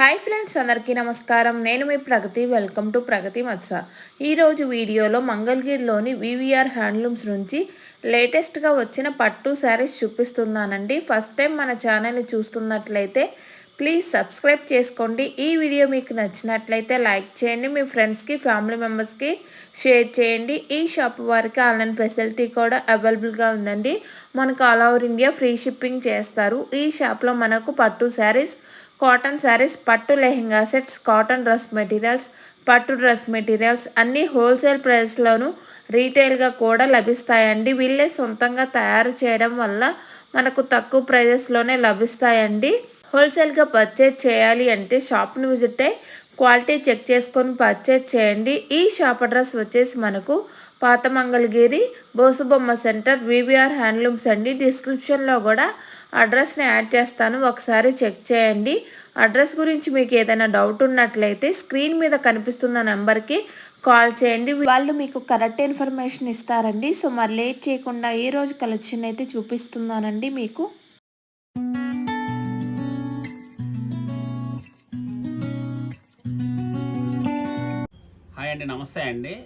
Hi friends అందరికీ నమస్కారం. నేను మీ ప్రగతి వెల్కమ్ టు ప్రగతి మత్స. ఈరోజు వీడియోలో మంగళగిరిలోని వివిఆర్ హ్యాండ్లూమ్స్ నుంచి లేటెస్ట్గా వచ్చిన పట్టు శారీస్ చూపిస్తున్నానండి. ఫస్ట్ టైం మన ఛానల్ని చూస్తున్నట్లయితే ప్లీజ్ సబ్స్క్రైబ్ చేసుకోండి. ఈ వీడియో మీకు నచ్చినట్లయితే లైక్ చేయండి మీ ఫ్రెండ్స్కి ఫ్యామిలీ మెంబర్స్కి షేర్ చేయండి. ఈ షాప్ వారికి ఆన్లైన్ ఫెసిలిటీ కూడా అవైలబుల్గా ఉందండి. మనకు all over India free shipping చేస్తారు. ఈ షాప్లో మనకు పట్టు శారీస్ కాటన్ శారీస్ పట్టు lehenga sets cotton dress materials పట్టు డ్రెస్ మెటీరియల్స్ అన్నీ హోల్సేల్ ప్రైస్లోను రీటైల్గా కూడా లభిస్తాయండి. వీళ్ళే సొంతంగా తయారు చేయడం వల్ల మనకు తక్కువ ప్రైజెస్లోనే లభిస్తాయండి. హోల్సేల్గా పర్చేజ్ చేయాలి అంటే షాప్ని విజిట్ అయ్యి క్వాలిటీ చెక్ చేసుకొని పర్చేజ్ చేయండి. ఈ షాప్ అడ్రస్ వచ్చేసి మనకు పాత Mangalagiri Bosubomma centre VVR handlooms అండి. డిస్క్రిప్షన్లో కూడా అడ్రస్ని యాడ్ చేస్తాను. ఒకసారి చెక్ చేయండి. అడ్రస్ గురించి మీకు ఏదైనా డౌట్ ఉన్నట్లయితే స్క్రీన్ మీద కనిపిస్తున్న నెంబర్కి కాల్ చేయండి. వాళ్ళు మీకు కరెక్ట్ ఇన్ఫర్మేషన్ ఇస్తారండి. సో మరి లేట్ చేయకుండా ఈ రోజు కలెక్షన్ అయితే చూపిస్తున్నానండి మీకు. హాయ్ అండి. నమస్తే అండి.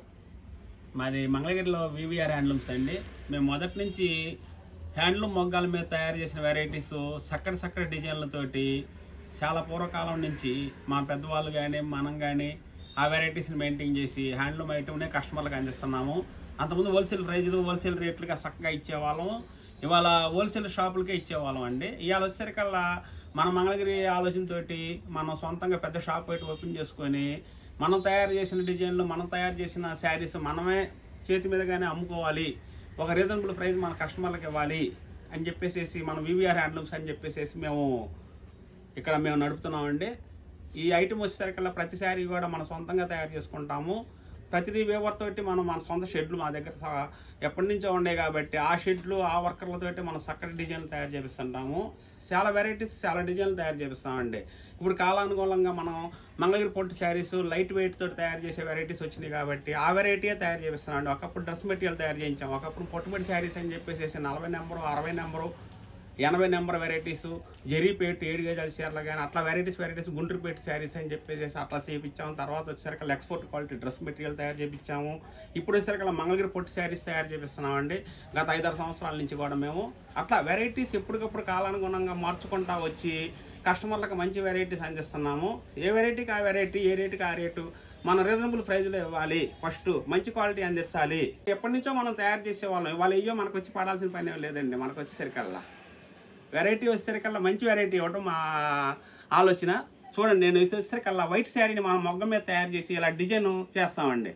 మాది మంగళగిరిలో వివిఆర్ హ్యాండ్లూమ్స్ అండి. మేము మొదటి నుంచి హ్యాండ్లూమ్ మొగ్గాల మీద తయారు చేసిన వెరైటీస్ చక్కటి చక్కటి డిజైన్లతోటి చాలా పూర్వకాలం నుంచి మా పెద్దవాళ్ళు కానీ మనం కానీ ఆ వెరైటీస్ని మెయింటైన్ చేసి హ్యాండ్లూమ్ ఐటమ్నే కస్టమర్లకు అందిస్తున్నాము. అంతకుముందు హోల్సేల్ ప్రైజులు హోల్సేల్ రేట్లుగా చక్కగా ఇచ్చేవాళ్ళము ఇవాళ హోల్సేల్ షాపులకే ఇచ్చేవాళ్ళం అండి. ఇవాళ వచ్చేసరికల్లా మన మంగళగిరి ఆలోచనతోటి మనం సొంతంగా పెద్ద షాప్ పెట్టి ఓపెన్ చేసుకొని మనం తయారు చేసిన డిజైన్లు మనం తయారు చేసిన శారీస్ మనమే చేతి మీదగానే అమ్ముకోవాలి. ఒక రీజనబుల్ ప్రైస్ మన కస్టమర్లకు ఇవ్వాలి అని చెప్పేసి మనం వివిఆర్ హ్యాండ్లూమ్స్ అని చెప్పేసి మేము ఇక్కడ మేము నడుపుతున్నామండి. ఈ ఐటెం వచ్చేసరికల్లా ప్రతి శారీ కూడా మనం సొంతంగా తయారు చేసుకుంటాము. ప్రతిదీ వేవర్ తోటి మనం మన సొంత షెడ్లు మా దగ్గర ఎప్పటి నుంచో ఉండే కాబట్టి ఆ షెడ్లు ఆ వర్కర్లతోటి మనం చక్కటి డిజైన్లు తయారు చేపిస్తుంటాము. చాలా వెరైటీస్ చాలా డిజైన్లు తయారు చేపిస్తామండి. ఇప్పుడు కాలానుగుణంగా మనం మంగళగిరి పొట్టు శారీస్ లైట్ వెయిట్ తోటి తయారు చేసే వెరైటీస్ వచ్చినాయి కాబట్టి ఆ వెరైటీయే తయారు చేపిస్తున్నామండి ఒకప్పుడు డ్రెస్ మెటీరియల్ తయారు చేయించాం. ఒకప్పుడు పొట్టుమడి శారీస్ అని చెప్పేసి నలభై నెంబరు అరవై నెంబరు ఎనభై నెంబర్ వెరైటీస్ జరీపేట్ ఏడు గజాల చీరలు కానీ అట్లా వెరైటీస్ వెరైటీస్ గుంటూరుపేట శారీస్ అని చెప్పేసి అట్లా చేయించాము తర్వాత వచ్చేసరికి ఎక్స్పోర్ట్ క్వాలిటీ డ్రెస్ మెటీరియల్ తయారు చేయించాము ఇప్పుడు వచ్చేసరికి మంగళగిరి పొట్టు శారీస్ తయారు చేపిస్తున్నామండి. గత ఐదారు సంవత్సరాల నుంచి కూడా మేము అట్లా వెరైటీస్ ఎప్పటికప్పుడు కాలానుగుణంగా మార్చుకుంటా వచ్చి కస్టమర్లకు మంచి వెరైటీస్ అందిస్తున్నాము. ఏ వెరైటీకి ఆ వెరైటీ ఏ రేటుకి ఆ రేటు మన రీజనబుల్ ప్రైజ్లో ఇవ్వాలి. ఫస్ట్ మంచి క్వాలిటీ అందించాలి. ఎప్పటి నుంచో మనం తయారు చేసేవాళ్ళం. ఇవాళ అయ్యో మనకు వచ్చి పడాల్సిన పని ఏం లేదండి. మనకు వచ్చేసరికల్లా. వెరైటీ వచ్చేసరికల్లా మంచి వెరైటీ ఇవ్వడం మా ఆలోచన. చూడండి నేను వచ్చేసరికల్లా వైట్ శారీని మనం మొగ్గ మీద తయారు చేసి ఇలా డిజైన్ చేస్తామండి.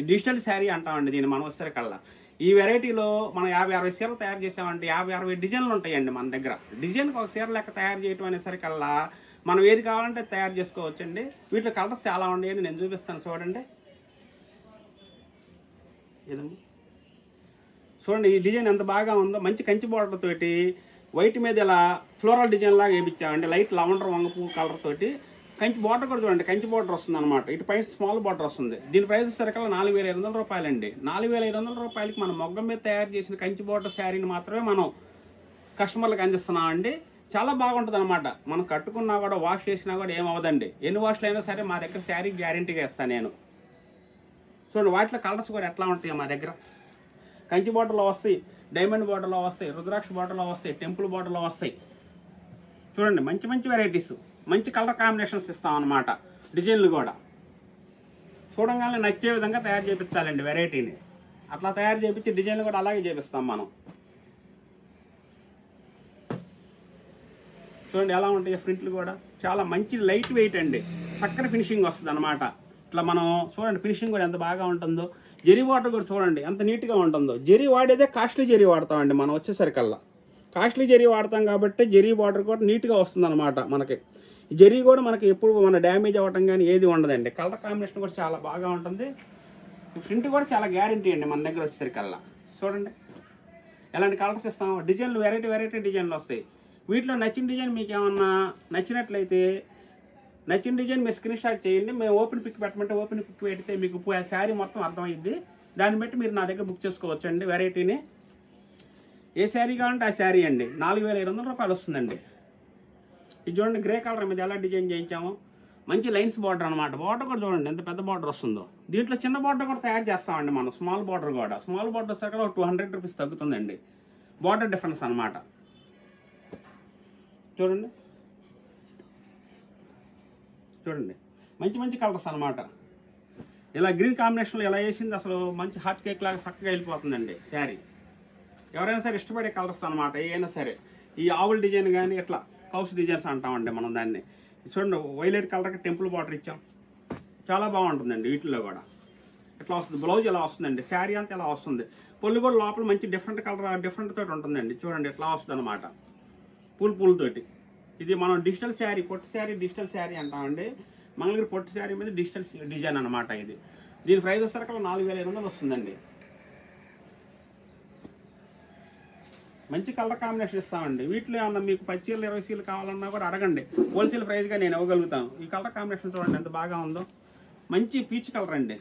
ఈ డిజిటల్ శారీ అంటామండి దీన్ని మనం వచ్చేసరికల్లా. ఈ వెరైటీలో మనం యాభై అరవై చీరలు తయారు చేసామంటే యాభై అరవై డిజైన్లు ఉంటాయండి మన దగ్గర. డిజైన్కి ఒక చీర లెక్క తయారు చేయటం అనేసరికల్లా మనం ఏది కావాలంటే తయారు చేసుకోవచ్చండి. వీటిలో కలర్స్ చాలా ఉన్నాయని నేను చూపిస్తాను చూడండి. ఏదండి చూడండి ఈ డిజైన్ ఎంత బాగా ఉందో. మంచి కంచి బోర్డర్ తోటి వైట్ మీద ఇలా ఫ్లోరల్ డిజైన్ లాగా వేయించామండి లైట్ లవండర్ వంగపు కలర్ తోటి. కంచి బార్డర్ కూడా చూడండి కంచి బార్డర్ వస్తుంది అనమాట ఇటు పైన స్మాల్ బార్డర్ వస్తుంది. దీని ప్రైస్ సరికల నాలుగు వేల ఐదు వందల రూపాయలండి. నాలుగు వేల ఐదు వందల రూపాయలకి మనం మొగ్గం మీద తయారు చేసిన కంచి బార్డర్ శారీని మాత్రమే మనం కస్టమర్లకు అందిస్తున్నామండి. చాలా బాగుంటుంది అనమాట మనం కట్టుకున్నా కూడా వాష్ చేసినా కూడా ఏమవదండి ఎన్ని వాష్లు అయినా సరే మా దగ్గర శారీ గ్యారంటీగా ఇస్తాను నేను. చూడండి వాటిలో కలర్స్ కూడా ఎట్లా ఉంటాయి మా దగ్గర. కంచి బార్డర్లో వస్తాయి డైమండ్ బార్డర్లో వస్తాయి రుద్రాక్ష బార్డర్లో వస్తాయి టెంపుల్ బార్డర్లో వస్తాయి. చూడండి మంచి మంచి వెరైటీస్ మంచి కలర్ కాంబినేషన్స్ ఇస్తాం అన్నమాట. డిజైన్లు కూడా. చూడంగానే నచ్చే విధంగా తయారు చేయించాలండి వెరైటీని. అట్లా తయారు చేయించి డిజైన్లు కూడా అలాగే చేపిస్తాం మనం. చూడండి ఎలా ఉంటాయి ప్రింట్లు కూడా. చాలా మంచి లైట్ వెయిట్ అండి. చక్కని ఫినిషింగ్ వస్తుంది అనమాట ఇట్లా మనం చూడండి ఫినిషింగ్ కూడా ఎంత బాగా ఉంటుందో. జెరీ వాటర్ కూడా చూడండి ఎంత నీట్గా ఉంటుందో. జెరీ వాడేదే కాస్ట్లీ జెరీ వాడతామండి మనం వచ్చేసరికల్లా. కాస్ట్లీ జెరీ వాడతాం కాబట్టి జెరీ వాటర్ కూడా నీట్గా వస్తుంది అనమాట మనకి. జరీ కూడా మనకి ఎప్పుడు మన డ్యామేజ్ అవ్వటం కానీ ఏది ఉండదండి. కలర్ కాంబినేషన్ కూడా చాలా బాగా ఉంటుంది. ప్రింట్ కూడా చాలా గ్యారంటీ అండి మన దగ్గర వచ్చేసరికల్లా. చూడండి. ఎలాంటి కలర్స్ ఇస్తాం డిజైన్లు వెరైటీ వెరైటీ డిజైన్లు వస్తాయి. వీటిలో నచ్చిన డిజైన్ మీకు ఏమన్నా నచ్చినట్లయితే నచ్చిన డిజైన్ మీరు స్క్రీన్ షాట్ చేయండి. మేము ఓపెన్ పిక్ పెట్టమంటే ఓపెన్ పిక్ పెడితే మీకు ఆ శారీ మొత్తం అర్థమైంది దాన్ని బట్టి మీరు నా దగ్గర బుక్ చేసుకోవచ్చండి వెరైటీని. ఏ శారీ కావాలంటే ఆ శారీ అండి. నాలుగు వేల ఐదు వందల రూపాయలు వస్తుందండి. ఇది చూడండి గ్రే కలర్ మీద ఎలా డిజైన్ చేయించాము. మంచి లైన్స్ బార్డర్ అనమాట బార్డర్ కూడా చూడండి ఎంత పెద్ద బార్డర్ వస్తుందో. దీంట్లో చిన్న బార్డర్ కూడా తయారు చేస్తామండి మనం. స్మాల్ బార్డర్ కూడా. స్మాల్ బార్డర్ సరిగ్గా టూ హండ్రెడ్ రూపీస్ తగ్గుతుందండి. బార్డర్ డిఫరెన్స్ అనమాట చూడండి. చూడండి. మంచి మంచి కలర్స్ అనమాట ఇలా గ్రీన్ కాంబినేషన్లో ఎలా వేసింది అసలు మంచి హాట్ కేక్ లాగా చక్కగా వెళ్ళిపోతుందండి శారీ. ఎవరైనా సరే ఇష్టపడే కలర్స్ అనమాట ఏదైనా సరే. ఈ ఆవుల డిజైన్ కానీ ఇట్లా. కౌస్ డిజైన్స్ అంటామండి మనం దాన్ని. చూడండి వైలెట్ కలర్కి టెంపుల్ బార్డర్ ఇచ్చాం. చాలా బాగుంటుందండి వీటిలో కూడా. ఇట్లా వస్తుంది? బ్లౌజ్ ఇలా వస్తుందండి? శారీ అంతా ఇలా వస్తుంది? పొల్లు కూడా లోపల మంచి డిఫరెంట్ కలర్ డిఫరెంట్ తోటి ఉంటుందండి. చూడండి ఇట్లా వస్తుంది అనమాట పూల్ పూలతోటి ఇది మనం డిజిటల్ శారీ పొట్టి శారీ డిజిటల్ శారీ అంటామండి. మంగళగిరి పొట్టి శారీ మీద డిజిటల్ డిజైన్ అనమాట ఇది. దీని ప్రైస్ వచ్చేసరికి నాలుగు వేల ఐదు వందలు వస్తుందండి. మంచి కలర్ కాంబినేషన్ ఇస్తామండి. వీటిలో ఏమన్నా మీకు పది చీరలు ఇరవై చీరలు కావాలన్నా కూడా అడగండి. హోల్సేల్ ప్రైస్గా నేను ఇవ్వగలుగుతాను. ఈ కలర్ కాంబినేషన్ చూడండి ఎంత బాగా ఉందో. మంచి పీచ్ కలర్ అండి.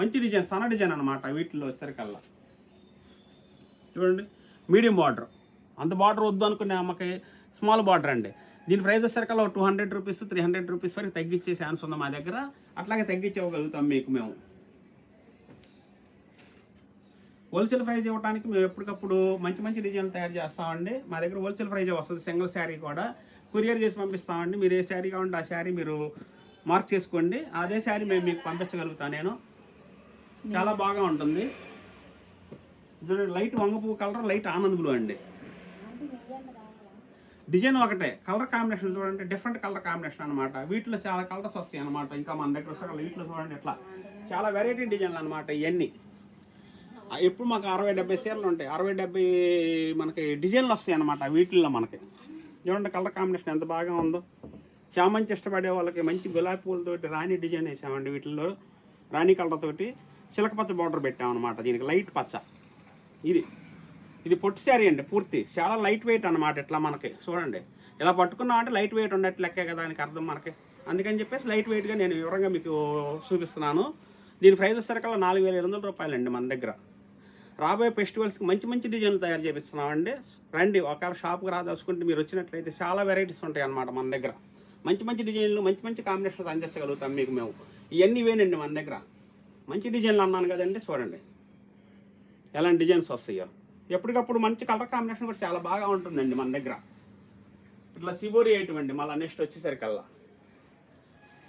మంచి డిజైన్ సన్న డిజైన్ అనమాట వీటిలో వచ్చేసరికల్లా చూడండి. Medium border. అంత బార్డర్ వద్దు అనుకునే అమ్మకి స్మాల్ బార్డర్ అండి. దీని ప్రైస్ వచ్చేసరికల్లా two hundred rupees three hundred rupees వరకు తగ్గించే ఛాన్స్ ఉంది మా దగ్గర. అట్లాగే తగ్గించి ఇవ్వగలుగుతాం మీకు మేము. హోల్సేల్ ప్రైజ్ ఇవ్వడానికి మేము ఎప్పటికప్పుడు మంచి మంచి డిజైన్లు తయారు చేస్తామండి. మా దగ్గర హోల్సేల్ ప్రైజ్ వస్తుంది సింగిల్ శారీ కూడా. కొరియర్ చేసి పంపిస్తామండి. మీరు ఏ శారీ కావాలంటే ఆ శారీ మీరు మార్క్ చేసుకోండి. అదే శారీ మేము మీకు పంపించగలుగుతాను నేను. చాలా బాగా ఉంటుంది. లైట్ వంగపువ్వు కలర్ లైట్ ఆనంద్ బ్లూ అండి. డిజైన్ ఒకటే కలర్ కాంబినేషన్ చూడండి డిఫరెంట్ కలర్ కాంబినేషన్ అనమాట వీటిలో చాలా కలర్స్ వస్తాయి అనమాట ఇంకా మన దగ్గర వస్తే వీటిలో చూడండి ఇట్లా. చాలా వెరైటీ డిజైన్లు అనమాట ఇవన్నీ ఎప్పుడు మాకు అరవై డెబ్బై చీరలు ఉంటాయి. అరవై డెబ్బై మనకి డిజైన్లు వస్తాయి అనమాట వీటిల్లో మనకి. చూడండి కలర్ కాంబినేషన్ ఎంత బాగా ఉందో. చామంచి ఇష్టపడే వాళ్ళకి మంచి గులాబీ పూలతోటి రాణి డిజైన్ వేసామండి వీటిల్లో. రాణి కలర్ తోటి చిలక పచ్చ బార్డర్ పెట్టామన్నమాట. దీనికి లైట్ పచ్చ. ఇది. ఇది పొట్టి శారీ అండి పూర్తి. చాలా లైట్ వెయిట్ అనమాట ఇట్లా మనకి. చూడండి. ఇలా పట్టుకున్నాం అంటే లైట్ వెయిట్ ఉన్నట్టు లెక్కే కదా దానికి అర్థం మనకి. అందుకని చెప్పేసి లైట్ వెయిట్గా నేను వివరంగా మీకు చూపిస్తున్నాను. దీని ప్రైస్ వచ్చేసరికల్లా నాలుగు వేల ఐదు వందల రూపాయలండి మన దగ్గర. రాబోయే ఫెస్టివల్స్కి మంచి మంచి డిజైన్లు తయారు చేపిస్తున్నామండి. రండి ఒకవేళ షాప్కి రాదలుచుకుంటే మీరు వచ్చినట్లయితే చాలా వెరైటీస్ ఉంటాయి అన్నమాట మన దగ్గర. మంచి మంచి డిజైన్లు మంచి మంచి కాంబినేషన్స్ అందించగలుగుతాం మీకు మేము. ఇవన్నీ వేనండి మన దగ్గర. మంచి డిజైన్లు అన్నాను కదండి చూడండి. ఎలాంటి డిజైన్స్ వస్తాయో. ఎప్పటికప్పుడు మంచి కలర్ కాంబినేషన్ కూడా చాలా బాగా ఉంటుందండి మన దగ్గర. ఇట్లా సిబోరి ఐటమ్ అండి మళ్ళీ నెక్స్ట్ వచ్చేసరికల్లా.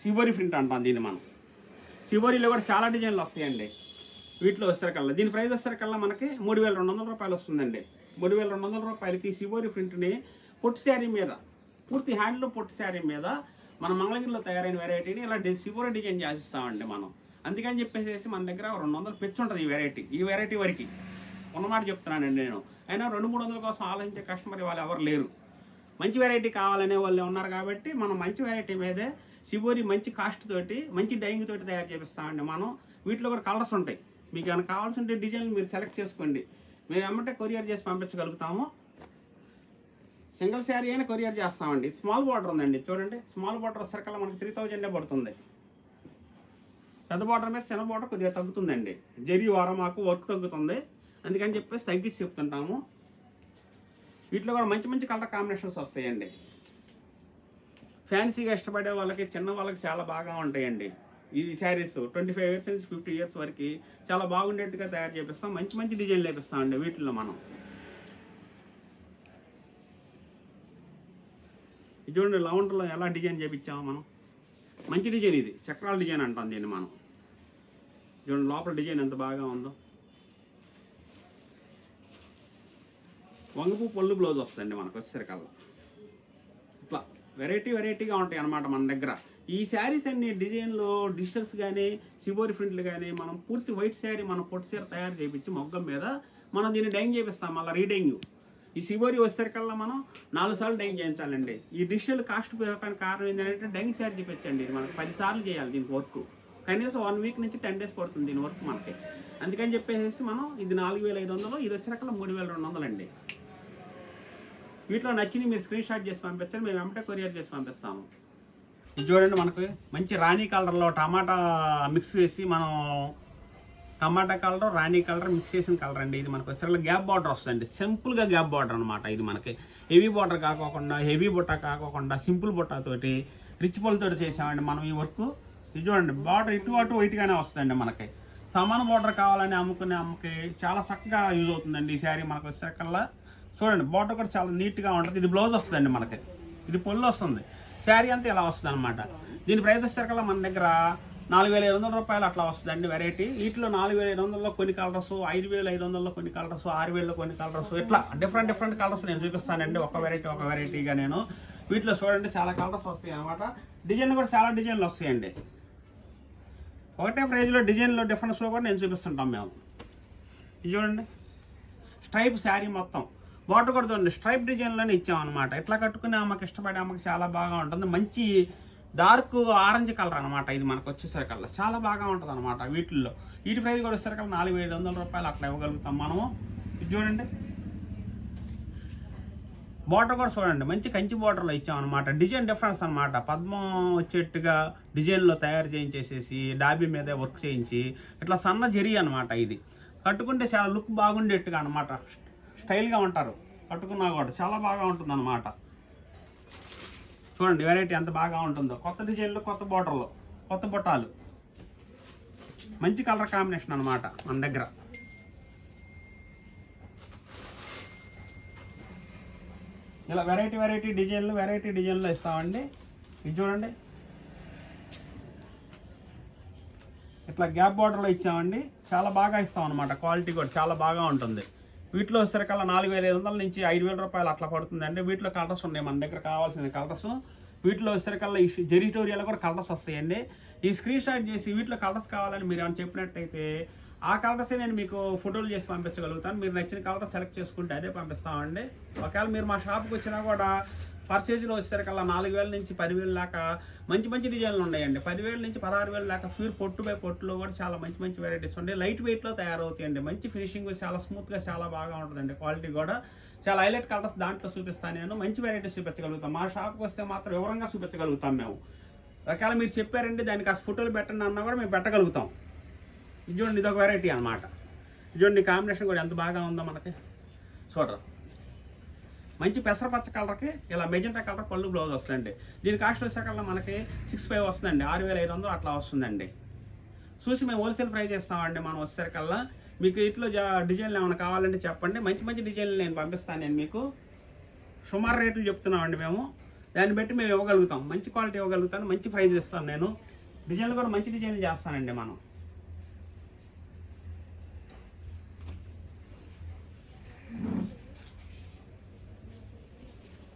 సిబోరి ప్రింట్ అంటాం దీన్ని మనం. సిబోరిలో కూడా చాలా డిజైన్లు వస్తాయండి. వీటిలో వచ్చేసరికల్లా దీని ప్రైస్ వచ్చేసరికల్లా మనకి మూడు వేల రెండు వందల రూపాయలు వస్తుందండి. మూడు వేల రెండు వందల రూపాయలకి శివోరి ప్రింట్ని పొట్టు శారీ మీద పూర్తి హ్యాండ్లో పొట్టు శారీ మీద మన మంగళగిరిలో తయారైన వెరైటీని ఇలా శివోరి డిజైన్ చేసిస్తామండి మనం. అందుకని చెప్పేసి మన దగ్గర రెండు వందలు పెచ్చు ఉంటుంది ఈ వెరైటీ ఈ వెరైటీ వరకు. ఉన్నమాట చెప్తున్నానండి నేను. అయినా రెండు మూడు వందల కోసం ఆలోచించే కస్టమర్ వాళ్ళు ఎవరు లేరు. మంచి వెరైటీ కావాలనే వాళ్ళు ఉన్నారు కాబట్టి మనం మంచి వెరైటీ మీదే శివోరి మంచి కాస్ట్ తోటి మంచి డైయింగ్ తోటి తయారు చేపిస్తామండి మనం. వీటిలో కూడా కలర్స్ ఉంటాయి. మీకు ఏమైనా కావాల్సి ఉంటే మీరు సెలెక్ట్ చేసుకోండి. మేము ఏమంటే కొరియర్ చేసి పంపించగలుగుతాము. సింగిల్ శారీ అయినా కొరియర్ చేస్తామండి. స్మాల్ బార్డర్ ఉందండి. చూడండి స్మాల్ బార్డర్ వచ్చేసరికల్లా మనకి త్రీ థౌజండే పడుతుంది. పెద్ద బార్డర్ మీద చిన్న బార్డర్ కొద్దిగా తగ్గుతుందండి. జరి వారం మాకు వర్క్ తగ్గుతుంది. అందుకని చెప్పేసి తగ్గించి చెప్తుంటాము. వీటిలో కూడా మంచి మంచి కలర్ కాంబినేషన్స్ వస్తాయండి. ఫ్యాన్సీగా ఇష్టపడే వాళ్ళకి చిన్న వాళ్ళకి చాలా బాగా ఉంటాయండి. ఈ శారీస్ ట్వంటీ ఫైవ్ ఇయర్స్ నుంచి ఫిఫ్టీ ఇయర్స్ వరకు చాలా బాగుండేట్టుగా తయారు చేపిస్తాం. మంచి మంచి డిజైన్లు వేపిస్తామండి వీటిలో మనం. ఇది చూడండి లవండర్లో ఎలా డిజైన్ చేపించాము మనం. మంచి డిజైన్ ఇది. చక్రాల డిజైన్ అంటాం దీన్ని మనం. చూడండి లోపల డిజైన్ ఎంత బాగా ఉందో. వంగపు పళ్ళు బ్లౌజ్ వస్తుందండి మనకు వచ్చేసరికల్లా. ఇట్లా వెరైటీ వెరైటీగా ఉంటాయి అన్నమాట మన దగ్గర. ఈ శారీస్ అన్ని డిజైన్లో డిజిటల్స్ కానీ సిబోరి ప్రింట్లు కానీ మనం పూర్తి వైట్ శారీ మనం పొట్టు చీర తయారు చేయించి మొగ్గం మీద మనం దీన్ని డైన్ చేపిస్తాం మళ్ళీ రీడైంగ్ ఈ సిబోరి వచ్చేసరికల్లా మనం నాలుగు సార్లు డైన్ చేయించాలండి. ఈ డిజిటల్ కాస్ట్ పెరగడానికి కారణం ఏంటంటే డైంగ్ శారీ చేయించండి ఇది మనకు పది సార్లు చేయాలి దీనికి వర్క్ కనీసం వన్ వీక్ నుంచి టెన్ డేస్ పడుతుంది దీని వర్క్ మనకి. అందుకని చెప్పేసి మనం ఇది నాలుగు వేల ఐదు వందలు ఇది వచ్చేసరికల్లా మూడు వేల రెండు వందలు అండి వీటిలో నచ్చింది మీరు స్క్రీన్ షాట్ చేసి పంపించండి మేము వెంటనే కొరియర్ చేసి పంపిస్తాము. ఇది చూడండి మనకు మంచి రాణి కలర్లో టమాటా మిక్స్ చేసి మనం టమాటా కలర్ రాణి కలర్ మిక్స్ చేసిన కలర్ అండి. ఇది మనకు వచ్చేసరికి గ్యాప్ బార్డర్ వస్తుందండి. సింపుల్గా గ్యాప్ బార్డర్ అనమాట ఇది మనకి. హెవీ బార్డర్ కాకోకుండా హెవీ బుట్ట కాకోకుండా సింపుల్ బుట్టతోటి రిచ్ పొలతో చేసామండి మనం ఈ వర్క్. ఇది చూడండి బార్డర్ ఇటు అటు వైట్గానే వస్తుందండి మనకి. సమాన బార్డర్ కావాలని అమ్ముకునే అమ్మకి చాలా చక్కగా యూజ్ అవుతుందండి ఈ శారీ మనకు వచ్చేసరికల్లా చూడండి బార్డర్ కూడా చాలా నీట్గా ఉంటుంది. ఇది బ్లౌజ్ వస్తుందండి మనకి. ఇది పొల్లు వస్తుంది. శారీ అంతా ఇలా వస్తుంది అనమాట దీని ప్రైస్ వచ్చేసరికల్లా మన దగ్గర నాలుగు వేల ఐదు వందల రూపాయలు అట్లా వస్తుందండి వెరైటీ వీటిలో నాలుగు వేల ఐదు వందలలో కొన్ని కలర్స్ ఐదు వేల ఐదు వందలలో కొన్ని కలర్స్ ఆరు వేలలో కొన్ని కలర్స్ ఇట్లా డిఫరెంట్ డిఫరెంట్ కలర్స్ నేను చూపిస్తానండి. ఒక వెరైటీ ఒక వెరైటీగా నేను. వీటిలో చూడండి చాలా కలర్స్ వస్తాయి అనమాట డిజైన్ కూడా చాలా డిజైన్లు వస్తాయండి. ఒకటే ప్రైజ్లో డిజైన్లో డిఫరెన్స్లో కూడా నేను చూపిస్తుంటాం మేము. ఇది చూడండి. స్ట్రైప్ శారీ మొత్తం. బార్డర్ కూడా చూడండి స్ట్రైప్ డిజైన్లోనే ఇచ్చామన్నమాట. ఇట్లా కట్టుకుని ఆమెకు ఇష్టపడే ఆమెకి చాలా బాగా ఉంటుంది. మంచి డార్క్ ఆరెంజ్ కలర్ అనమాట ఇది మనకు వచ్చేసరికల్లా. చాలా బాగా ఉంటుంది అనమాట వీటిల్లో. వీటి ప్రైస్ కూడా వచ్చేసరికల్లా నాలుగు ఐదు వందల రూపాయలు అట్లా ఇవ్వగలుగుతాం మనము. చూడండి. బార్డర్ కూడా చూడండి మంచి కంచి బార్డర్లో ఇచ్చామన్నమాట. డిజైన్ డిఫరెన్స్ అనమాట పద్మం వచ్చేట్టుగా డిజైన్లో తయారు చేయించేసేసి డాబీ మీద వర్క్ చేయించి ఇట్లా సన్న జరి అనమాట ఇది. కట్టుకుంటే చాలా లుక్ బాగుండేట్టుగా అనమాట స్టైల్గా ఉంటారు. కట్టుకున్నా కూడా చాలా బాగా ఉంటుంది అనమాట చూడండి వెరైటీ ఎంత బాగా ఉంటుందో. కొత్త డిజైన్లో కొత్త బోర్డర్లు కొత్త బుట్టాలు. మంచి కలర్ కాంబినేషన్ అనమాట మన దగ్గర. ఇలా వెరైటీ వెరైటీ డిజైన్లు వెరైటీ డిజైన్లు ఇస్తామండి. ఇది చూడండి. ఇట్లా గ్యాప్ బార్డర్లో ఇచ్చామండి. చాలా బాగా ఇస్తాం అనమాట క్వాలిటీ కూడా చాలా బాగా ఉంటుంది. వీటిలో వచ్చేసరికల్లా నాలుగు వేల ఐదు వందల నుంచి ఐదు వేల రూపాయలు అట్లా పడుతుందండి వీటిలో కలర్స్ ఉన్నాయి మన దగ్గర కావాల్సిన కలర్స్. వీటిలో వచ్చేసరికల్లా ఈ జెరిటోరియాలో కూడా కలర్స్ వస్తాయండి. ఈ స్క్రీన్ షాట్ చేసి వీటిలో కలర్స్ కావాలని మీరు ఏమైనా చెప్పినట్టయితే ఆ కలర్సే నేను మీకు ఫోటోలు చేసి పంపించగలుగుతాను. మీరు నచ్చిన కలర్ సెలెక్ట్ చేసుకుంటే అదే పంపిస్తామండి. ఒకవేళ మీరు మా షాప్కి వచ్చినా కూడా పర్సేజ్లో వచ్చేసరికల్లా నాలుగు వేల నుంచి పదివేలు దాకా మంచి మంచి డిజైన్లు ఉన్నాయండి. పదివేల నుంచి పదహారు వేల దాకా ప్యూర్ పొట్టు బై పొట్టులో కూడా చాలా మంచి మంచి వెరైటీస్ ఉంటాయి. లైట్ వెయిట్లో తయారవుతాయండి. మంచి ఫినిషింగ్ చాలా స్మూత్గా చాలా బాగా ఉంటుందండి. క్వాలిటీ కూడా చాలా హైలైట్ కలర్స్ దాంట్లో చూపిస్తాను నేను. మంచి వెరైటీస్ చూపించగలుగుతాం. మా షాప్కి వస్తే మాత్రం వివరంగా చూపించగలుగుతాం మేము. ఒకవేళ మీరు చెప్పారండి దానికి కాస్త ఫోటోలు పెట్టండి అన్నా కూడా మేము పెట్టగలుగుతాం. ఇది చూడండి ఇది ఒక వెరైటీ అనమాట ఇది చూడండి కాంబినేషన్ కూడా ఎంత బాగా ఉందో మనకి. చూడరు. మంచి పెసరపచ్చ కలర్కి ఇలా మెజెంటా కలర్ పళ్ళు బ్లౌజ్ వస్తుందండి దీని కాస్ట్ వచ్చేకల్లా మనకి సిక్స్ ఫైవ్ వస్తుందండి. ఆరు వేల ఐదు వందలు అట్లా వస్తుందండి. చూసి మేము హోల్సేల్ ప్రైస్ చేస్తామండి మనం వచ్చేసరికల్లా. మీకు ఇట్లో జా- డిజైన్లు ఏమైనా కావాలంటే చెప్పండి. మంచి మంచి డిజైన్లు నేను పంపిస్తాను నేను మీకు. సుమారు రేట్లు చెప్తున్నామండి మేము. దాన్ని బట్టి మేము ఇవ్వగలుగుతాం. మంచి క్వాలిటీ ఇవ్వగలుగుతాను. మంచి ప్రైజ్ ఇస్తాను నేను. డిజైన్లు కూడా మంచి డిజైన్లు చేస్తానండి మనం.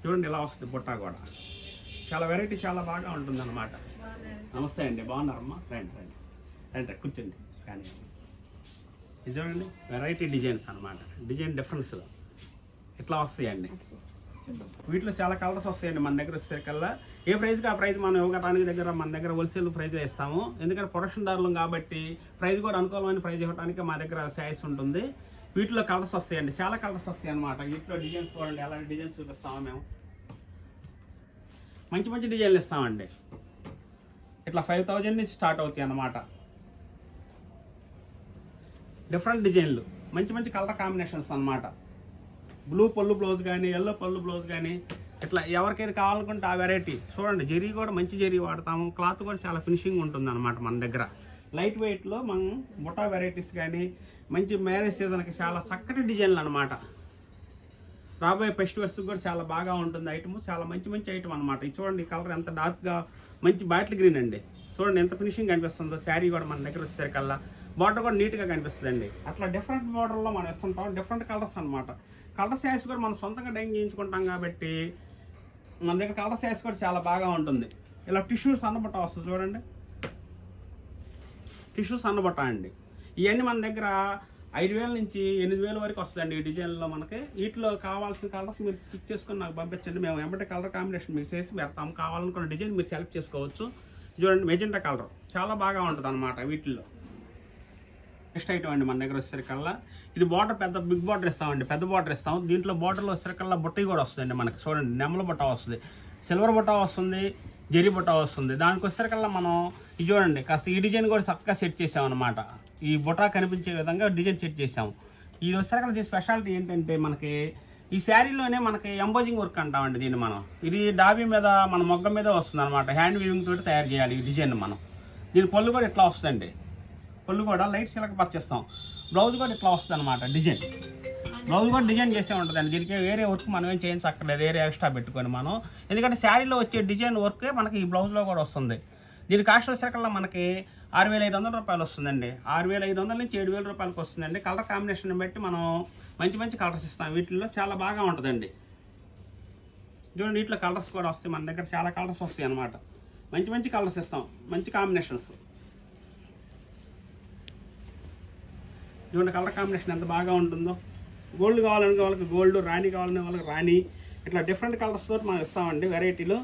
చూడండి ఇలా వస్తుంది బుట్ట కూడా. చాలా వెరైటీ చాలా బాగా ఉంటుంది అనమాట నమస్తే అండి బాగున్నారమ్మా? రండి రండి. రండి కూర్చోండి. కానీ చూడండి వెరైటీ డిజైన్స్ అనమాట డిజైన్ డిఫరెన్స్ ఇట్లా వస్తాయండి? వీటిలో చాలా కలర్స్ వస్తాయండి మన దగ్గర వచ్చేసరికల్లా. ఏ ప్రైస్కి ఆ ప్రైస్ మనం ఇవ్వడానికి దగ్గర మన దగ్గర హోల్సేల్ ప్రైజ్ ఇస్తాము. ఎందుకంటే ప్రొడక్షన్ దారులం కాబట్టి ప్రైస్ కూడా అనుకూలమైన ప్రైజ్ ఇవ్వడానికి మా దగ్గర సాయిస్ ఉంటుంది. వీటిలో కలర్స్ వస్తాయండి. చాలా కలర్స్ వస్తాయి అనమాట వీటిలో డిజైన్స్ చూడండి ఎలాంటి డిజైన్స్ చూపిస్తాము మేము. మంచి మంచి డిజైన్లు ఇస్తామండి. ఇట్లా ఫైవ్ థౌజండ్ నుంచి స్టార్ట్ అవుతాయి అన్నమాట. డిఫరెంట్ డిజైన్లు. మంచి మంచి కలర్ కాంబినేషన్స్ అనమాట బ్లూ పళ్ళు బ్లౌజ్ కానీ ఎల్లో పళ్ళు బ్లౌజ్ కానీ ఇట్లా ఎవరికైనా కావాలనుకుంటే ఆ వెరైటీ చూడండి జరీ కూడా మంచి జరీ వాడతాము. క్లాత్ కూడా చాలా ఫినిషింగ్ ఉంటుంది అనమాట మన దగ్గర. లైట్ వెయిట్లో మనం ముఠా వెరైటీస్ కానీ మంచి మ్యారేజ్ సీజన్కి చాలా చక్కటి డిజైన్లు అనమాట రాబోయే ఫెస్టివల్స్ కూడా చాలా బాగా ఉంటుంది ఐటమ్ చాలా మంచి మంచి ఐటమ్ అనమాట ఇది చూడండి కలర్ ఎంత డార్క్గా మంచి బాటిల్ గ్రీన్ అండి. చూడండి ఎంత ఫినిషింగ్ కనిపిస్తుందో శారీ కూడా మన దగ్గర వచ్చేసరికల్లా బార్డర్ కూడా నీట్గా కనిపిస్తుందండి. అట్లా డిఫరెంట్ బార్డర్లో మనం ఇస్తుంటాం డిఫరెంట్ కలర్స్ అనమాట కలర్ శారీస్ కూడా మనం సొంతంగా డైన్ చేయించుకుంటాం కాబట్టి మన దగ్గర కలర్ శారీస్ కూడా చాలా బాగా ఉంటుంది. ఇలా టిష్యూస్ అన్నమాట వస్తుంది చూడండి. టిష్యూస్ అన్నబట్ట అండి. ఇవన్నీ మన దగ్గర ఐదు వేల నుంచి ఎనిమిది వేల వరకు వస్తుందండి ఈ డిజైన్లో మనకి. వీటిలో కావాల్సిన కలర్స్ మీరు స్టిచ్ చేసుకొని నాకు పంపించండి. మేము వెంబటి కలర్ కాంబినేషన్ మీకు చేసి పెడతాం. కావాలనుకున్న డిజైన్ మీరు సెలెక్ట్ చేసుకోవచ్చు. చూడండి మెజెంటా కలర్. చాలా బాగా ఉంటుంది అనమాట వీటిల్లో. నెక్స్ట్ ఐటమ్ అండి మన దగ్గర వచ్చేసరికల్లా ఇది బార్డర్ పెద్ద బిగ్ బార్డర్ ఇస్తామండి. పెద్ద బార్డర్ ఇస్తాం. దీంట్లో బార్డర్లో వచ్చేసరికల్లా బుట్ట కూడా వస్తుందండి మనకి. చూడండి నెమల బుట్ట వస్తుంది. సిల్వర్ బుట్ట వస్తుంది. జరి బుట్ట వస్తుంది. దానికి వచ్చేసరికల్లా మనం ఇది చూడండి కాస్త ఈ డిజైన్ కూడా చక్కగా సెట్ చేసామన్నమాట ఈ బుటా కనిపించే విధంగా డిజైన్ సెట్ చేసాము ఇది వచ్చేసరికి స్పెషాలిటీ ఏంటంటే మనకి ఈ శారీలోనే మనకి ఎంబోజింగ్ వర్క్ అంటామండి దీన్ని మనం. ఇది డాబీ మీద మన మొగ్గ మీద వస్తుంది అనమాట హ్యాండ్ వీవింగ్ తోటి తయారు చేయాలి ఈ డిజైన్ మనం. దీని పళ్ళు కూడా ఇట్లా వస్తుందండి. పళ్ళు కూడా లైట్ సిలక పర్చేస్తాం. బ్లౌజ్ కూడా ఇట్లా వస్తుంది అనమాట డిజైన్. బ్లౌజ్ కూడా డిజైన్ చేసే ఉంటుందండి. దీనికి వేరే వర్క్ మనం ఏం చేయించక్కర్లేదు వేరే ఎక్స్ట్రా పెట్టుకొని మనం. ఎందుకంటే శారీలో వచ్చే డిజైన్ వర్కే మనకి ఈ బ్లౌజ్లో కూడా వస్తుంది. దీని కాస్ట్ వచ్చేకల్లా మనకి ఆరు వేల ఐదు వందల రూపాయలు వస్తుందండి. ఆరు వేల ఐదు వందల నుంచి ఏడు వేల రూపాయలకు వస్తుందండి. కలర్ కాంబినేషన్ బట్టి మనం మంచి మంచి కలర్స్ ఇస్తాం. వీటిల్లో చాలా బాగా ఉంటుందండి. చూడండి వీటిలో కలర్స్ కూడా వస్తాయి. మన దగ్గర చాలా కలర్స్ వస్తాయి అన్నమాట. మంచి మంచి కలర్స్ ఇస్తాం. మంచి కాంబినేషన్స్ చూడండి కలర్ కాంబినేషన్ ఎంత బాగా ఉంటుందో. గోల్డ్ కావాలనుకునే వాళ్ళకి గోల్డ్ రాణి కావాలనే వాళ్ళకి రాణి. ఇట్లా డిఫరెంట్ కలర్స్ తోటి మనం ఇస్తామండి. వెరైటీలు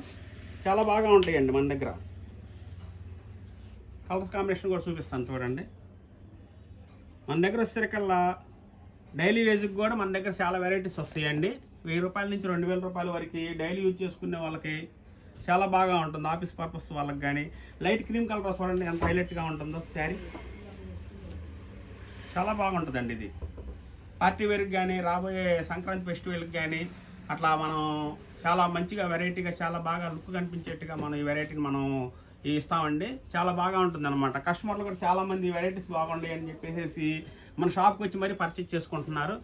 చాలా బాగా ఉంటాయండి మన దగ్గర. కలర్స్ కాంబినేషన్ కూడా చూపిస్తాను చూడండి. మన దగ్గర వచ్చేసరికల్లా డైలీ వేజ్కి కూడా మన దగ్గర చాలా వెరైటీస్ వస్తాయండి. వెయ్యి రూపాయల నుంచి రెండు వేల రూపాయల వరకు డైలీ యూజ్ చేసుకునే వాళ్ళకి చాలా బాగా ఉంటుంది. ఆఫీస్ పర్పస్ వాళ్ళకి కానీ లైట్ క్రీమ్ కలర్ చూడండి ఎంత హైలైట్గా ఉంటుందో శారీ చాలా బాగుంటుందండి ఇది. పార్టీ వేర్కి కానీ రాబోయే సంక్రాంతి ఫెస్టివల్కి కానీ అట్లా మనం చాలా మంచిగా వెరైటీగా చాలా బాగా లుక్ కనిపించేట్టుగా మనం ఈ వెరైటీని మనం ఇస్తామండి. చాలా బాగా ఉంటుంది అనమాట కస్టమర్లు కూడా చాలామంది వెరైటీస్ బాగుంటాయి అని చెప్పేసి మన షాప్కి వచ్చి మరీ పర్చేజ్ చేసుకుంటున్నారు.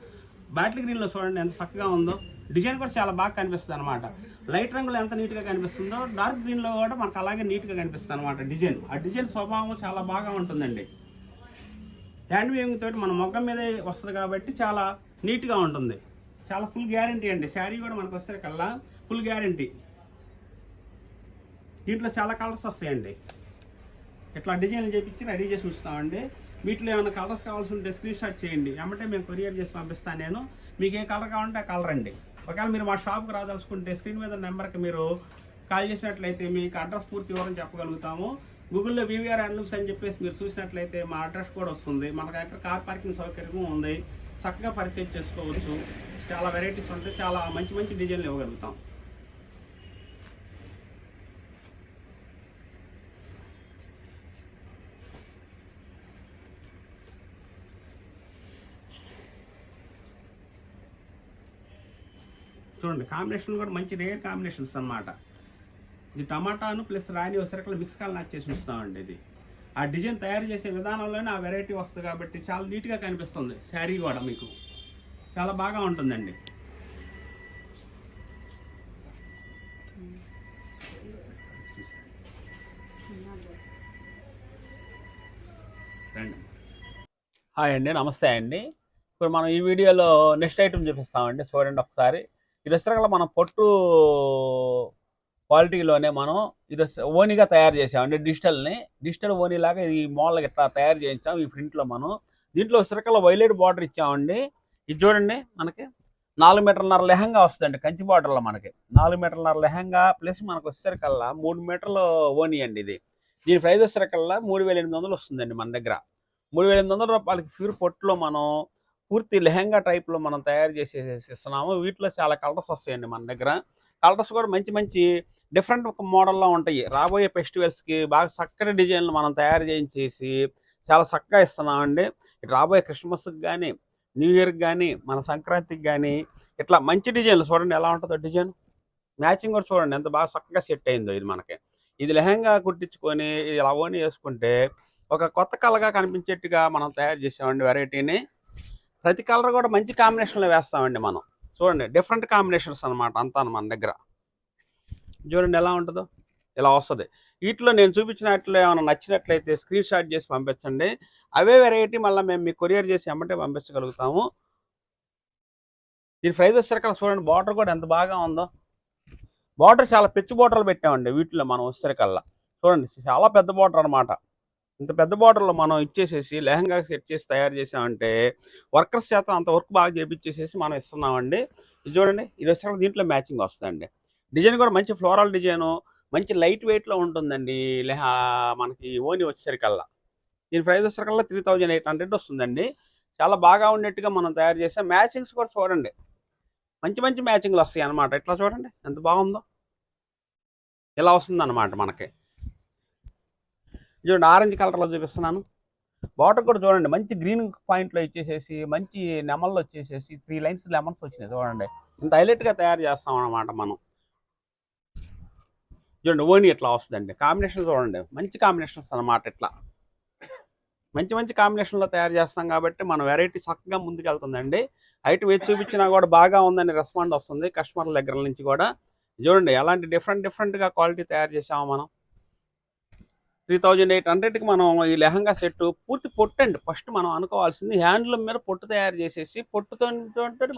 బాటిల్ గ్రీన్లో చూడండి ఎంత చక్కగా ఉందో. డిజైన్ కూడా చాలా బాగా కనిపిస్తుంది అనమాట లైట్ రంగులో ఎంత నీట్గా కనిపిస్తుందో డార్క్ గ్రీన్లో కూడా మనకు అలాగే నీట్గా కనిపిస్తుంది అనమాట డిజైన్ ఆ డిజైన్ స్వభావం చాలా బాగా ఉంటుందండి. హ్యాండ్ వీవింగ్ తోటి మన మొగ్గం మీదే వస్తుంది కాబట్టి చాలా నీట్గా ఉంటుంది. చాలా ఫుల్ గ్యారంటీ అండి. శారీ కూడా మనకు వస్తే కల్లా ఫుల్ గ్యారంటీ. దీంట్లో చాలా కలర్స్ వస్తాయండి. ఇట్లా డిజైన్లు చేపించి రెడీ చేసి ఉంచుతామండి. వీటిలో ఏమైనా కలర్స్ కావాల్సి ఉంటే స్క్రీన్ షాట్ చేయండి. ఏమంటే మేము కొరియర్ చేసి పంపిస్తాను నేను. మీకు ఏ కలర్ కావాలంటే ఆ కలర్ అండి. ఒకవేళ మీరు మా షాప్కి రాదలుచుకుంటే స్క్రీన్ మీద నెంబర్కి మీరు కాల్ చేసినట్లయితే మీకు అడ్రస్ పూర్తి వివరం చెప్పగలుగుతాము. గూగుల్లో వివిఆర్ హ్యాండ్లూమ్స్ అని చెప్పేసి మీరు చూసినట్లయితే మా అడ్రస్ కూడా వస్తుంది. మనకు దగ్గర కార్ పార్కింగ్ సౌకర్యం ఉంది. చక్కగా పర్చేజ్ చేసుకోవచ్చు. చాలా వెరైటీస్ ఉంటాయి. చాలా మంచి మంచి డిజైన్లు ఇవ్వగలుగుతాం. చూడండి కాంబినేషన్ కూడా మంచి రేర్ కాంబినేషన్స్ అన్నమాట. ఇది టమాటాను ప్లస్ రాణి ఒకసారి మిక్స్ కాల్ నాకు చేసి ఉంచుతామండి ఇది. ఆ డిజైన్ తయారు చేసే విధానంలోనే ఆ వెరైటీ వస్తుంది కాబట్టి చాలా నీట్గా కనిపిస్తుంది శారీ కూడా మీకు. చాలా బాగా ఉంటుందండి. రండి హాయ్ అండి నమస్తే అండి. ఇప్పుడు మనం ఈ వీడియోలో నెక్స్ట్ ఐటమ్ చూపిస్తామండి చూడండి ఒకసారి. ఇది వచ్చేసరికి మనం పొట్టు క్వాలిటీలోనే మనం ఇది ఓనీగా తయారు తయారు చేసామండి డిజిటల్ని డిజిటల్ ఓనీ లాగా ఈ మోడల్ ఇట్లా తయారు చేయించాం. ఈ ప్రింట్లో మనం. దీంట్లో సిరకల వైలెట్ బార్డర్ ఇచ్చామండి. ఇది చూడండి మనకి నాలుగు మీటర్లన్నర లెహంగా వస్తుందండి కంచి బార్డర్లో మనకి. నాలుగు మీటర్లన్నర లెహంగా ప్లస్ మనకు వచ్చేసరికల్లా మూడు మీటర్లు ఓనీ అండి ఇది. దీని ప్రైస్ వచ్చేసరికల్లా మూడు వేల ఎనిమిది వందలు వస్తుందండి మన దగ్గర. మూడు వేల ఎనిమిది వందల రూపాయలకి ప్యూర్ పొట్టులో మనం పూర్తి లెహంగా టైప్లో మనం తయారు చేసేసి ఇస్తున్నాము. వీటిలో చాలా కలర్స్ వస్తాయండి మన దగ్గర. కలర్స్ కూడా మంచి మంచి డిఫరెంట్ ఒక మోడల్లో ఉంటాయి. రాబోయే ఫెస్టివల్స్కి బాగా చక్కటి డిజైన్లు మనం తయారు చేయించేసి చాలా చక్కగా ఇస్తున్నామండి. ఇటు రాబోయే క్రిస్మస్కి కానీ న్యూ ఇయర్కి కానీ మన సంక్రాంతికి కానీ ఇట్లా మంచి డిజైన్లు చూడండి ఎలా ఉంటుందో డిజైన్. మ్యాచింగ్ కూడా చూడండి ఎంత బాగా చక్కగా సెట్ అయిందో ఇది మనకి. ఇది లెహంగా కుట్టించుకొని ఇలా ఓని వేసుకుంటే ఒక కొత్త కలగా కనిపించేట్టుగా మనం తయారు చేసామండి వెరైటీని. ప్రతి కలర్ కూడా మంచి కాంబినేషన్లో వేస్తామండి మనం. చూడండి డిఫరెంట్ కాంబినేషన్స్ అనమాట అంతా మన దగ్గర. చూడండి ఎలా ఉంటుందో. ఇలా వస్తుంది. వీటిలో నేను చూపించినట్లు ఏమైనా నచ్చినట్లయితే స్క్రీన్ షాట్ చేసి పంపించండి. అవే వెరైటీ మళ్ళీ మేము మీకు కొరియర్ చేసి ఎమ్మటే పంపించగలుగుతాము. దీని ప్రైస్ వచ్చేసరికి చూడండి. బార్డర్ కూడా ఎంత బాగా ఉందో. బార్డర్ చాలా పిచ్చి బార్డర్లు పెట్టామండి వీటిలో మనం వచ్చేసరికల్లా చూడండి చాలా పెద్ద బార్డర్ అనమాట ఇంత పెద్ద బార్డర్లో మనం ఇచ్చేసేసి లెహంగా సెట్ చేసి తయారు చేసామంటే వర్కర్స్ చేత అంత వర్క్ బాగా చేపించేసేసి మనం ఇస్తున్నామండి. ఇది చూడండి ఇది వచ్చేసరికి దీంట్లో మ్యాచింగ్ వస్తుందండి. డిజైన్ కూడా మంచి ఫ్లోరల్ డిజైను మంచి లైట్ వెయిట్లో ఉంటుందండి. లెహ మనకి ఓని వచ్చేసరికల్లా. దీని ప్రైస్ వచ్చేసరికల్లా త్రీ థౌజండ్ ఎయిట్ హండ్రెడ్ వస్తుందండి. చాలా బాగా ఉండేట్టుగా మనం తయారు చేసే మ్యాచింగ్స్ కూడా చూడండి. మంచి మంచి మ్యాచింగ్లు వస్తాయి అన్నమాట. ఇట్లా చూడండి? ఎంత బాగుందో. ఇలా వస్తుందన్నమాట మనకి. చూడండి ఆరెంజ్ కలర్లో చూపిస్తున్నాను. బాటర్ కూడా చూడండి. మంచి గ్రీన్ పాయింట్లో ఇచ్చేసేసి మంచి నెమల్లో వచ్చేసేసి త్రీ లైన్స్ లెమన్స్ వచ్చినాయి చూడండి. ఇంత హైలైట్గా తయారు చేస్తాం అన్నమాట మనం. చూడండి ఓని ఇట్లా వస్తుందండి? కాంబినేషన్ చూడండి. మంచి కాంబినేషన్స్ అనమాట ఇట్లా. మంచి మంచి కాంబినేషన్లో తయారు చేస్తాం కాబట్టి మన వెరైటీ చక్కగా ముందుకెళ్తుందండి. హైట్ వేసి చూపించినా కూడా బాగా ఉందని రెస్పాండ్ వస్తుంది కస్టమర్ల దగ్గర నుంచి కూడా. చూడండి ఎలాంటి డిఫరెంట్ డిఫరెంట్గా క్వాలిటీ తయారు చేసాము మనం. త్రీ థౌజండ్ ఎయిట్ హండ్రెడ్కి మనం ఈ లెహంగా సెట్ పూర్తి పొట్టు అండి ఫస్ట్ మనం అనుకోవాల్సింది హ్యాండ్లూమ్ మీద పొట్టు తయారు చేసేసి పొట్టుతో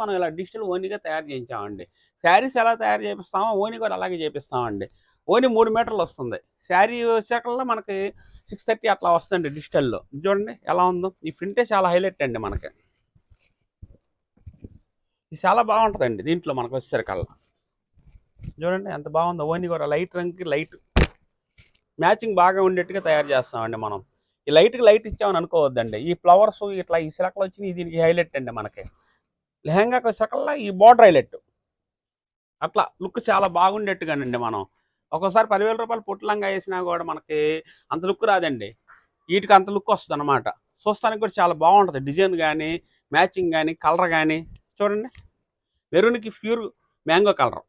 మనం ఇలా డిజిటల్ ఓనీగా తయారు చేయించామండి. శారీస్ ఎలా తయారు చేపిస్తామో ఓనీ కూడా అలాగే చేపిస్తామండి. ఓనీ మూడు మీటర్లు వస్తుంది. శారీ వచ్చాకల్లా మనకి సిక్స్ థర్టీ అట్లా వస్తుంది డిజిటల్లో చూడండి ఎలా ఉందో. ఈ ప్రింటే చాలా హైలైట్ అండి మనకి. ఇది చాలా బాగుంటుందండి దీంట్లో మనకు వచ్చేసరికల్లా చూడండి ఎంత బాగుందో. ఓనీ కూడా లైట్ రంగుకి లైట్ మ్యాచింగ్ బాగా ఉండేట్టుగా తయారు చేస్తామండి మనం. ఈ లైట్కి లైట్ ఇచ్చామని అనుకోవద్దండి. ఈ ఫ్లవర్స్ ఇట్లా ఈ సిలకలు వచ్చినాయి దీనికి హైలైట్ అండి మనకి. లెహంగాకి వచ్చేకల్లా ఈ బార్డర్ హైలైట్ అట్లా లుక్ చాలా బాగుండేట్టుగానండి మనం. ఒక్కోసారి పదివేల రూపాయలు పుట్టలంగా వేసినా కూడా మనకి అంత లుక్ రాదండి. వీటికి అంత లుక్ వస్తుంది అనమాట చూస్తానికి కూడా చాలా బాగుంటుంది. డిజైన్ కానీ మ్యాచింగ్ కానీ కలర్ కానీ చూడండి. మెరూన్కి ప్యూర్ మ్యాంగో కలర్.